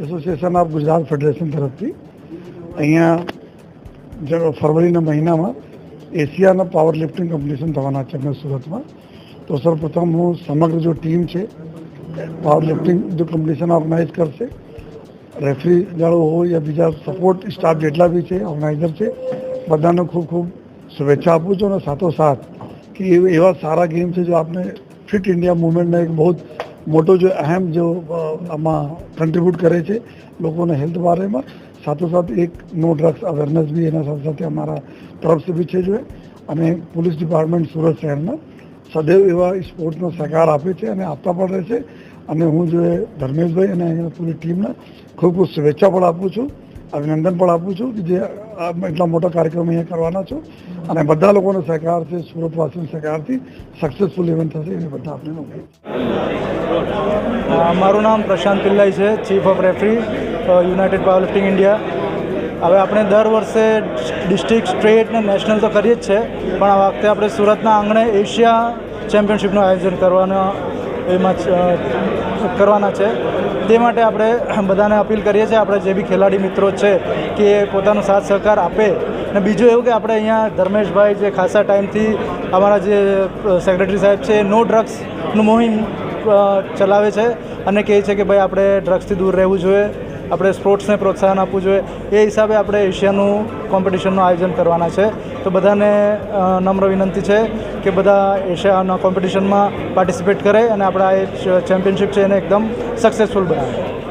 Association of Gujarat federation તરફથી અહીંયા ફરવરીના મહિનામાં એશિયાના પાવર લિફ્ટિંગ કોમ્પિટિશન થવાના છે અમે સુરતમાં. તો સૌપ્રથમ હું સમગ્ર જો ટીમ છે, પાવર લિફ્ટિંગ જો કોમ્પિટિશન ઓર્ગેનાઇઝ કરશે, રેફરી જાળો હોય યા બીજા સપોર્ટ સ્ટાફ જેટલા બી છે, ઓર્ગેનાઇઝર છે, બધાને ખૂબ ખૂબ શુભેચ્છા આપું છું અને સાથોસાથ કે એવા સારા ગેમ છે જો આપણે ફિટ ઇન્ડિયા મુવમેન્ટના એક બહુ મોટો જો અહેમ જો આમાં કન્ટ્રીબ્યુટ કરે છે લોકોને હેલ્થ બારેમાં સાથોસાથ એક નો ડ્રગ્સ અવેરનેસ બી એના સાથે સાથે અમારા તરફથી બી છે જો અને પોલીસ ડિપાર્ટમેન્ટ સુરત શહેરના સદૈવ એવા સ્પોર્ટ્સનો સહકાર આપે છે અને આપતા પણ રહે છે. અને હું જો ધર્મેશભાઈ અને અહીંયા પૂરી ટીમને ખૂબ ખૂબ શુભેચ્છા પણ આપું છું. અભિનંદન પણ આપું છું કે જે એટલા મોટા કાર્યક્રમ અહીંયા કરવાના છો. અને બધા લોકોનો સહકાર છે સુરતવાસીનો સહકારથી સક્સેસફુલ ઇવેન્ટ થશે એને બધા આપણે મારું નામ પ્રશાંત પિલ્લાઈ છે chief of referee united power lifting India હવે આપણે દર વર્ષે ડિસ્ટ્રિક્ટ સ્ટેટ ને નેશનલ તો કરીએ જ છે, પણ આ વખતે આપણે સુરતના આંગણે એશિયા ચેમ્પિયનશિપનું આયોજન કરવાના એમાં કરવાના છે. તે માટે આપણે બધાને અપીલ કરીએ છીએ, આપણે જે બી ખેલાડી મિત્રો છે, કે પોતાનો સાથ સહકાર આપે. અને બીજું એવું કે આપણે અહીંયા ધર્મેશભાઈ જે ખાસા ટાઈમથી અમારા જે સેક્રેટરી સાહેબ છે નો ડ્રગ્સનું મોહિમ ચલાવે છે અને કહે છે કે ભાઈ, આપણે ડ્રગ્સથી દૂર રહેવું જોઈએ. આપણે સ્પોર્ટ્સને પ્રોત્સાહન આપવું જોઈએ. એ હિસાબે આપણે એશિયાનું કોમ્પિટિશનનું આયોજન કરવાના છે. તો બધાને નમ્ર વિનંતી છે કે બધા એશિયાના કોમ્પિટિશનમાં પાર્ટિસિપેટ કરે અને આપણા એ ચેમ્પિયનશિપ છે એને એકદમ સક્સેસફુલ બનાવે.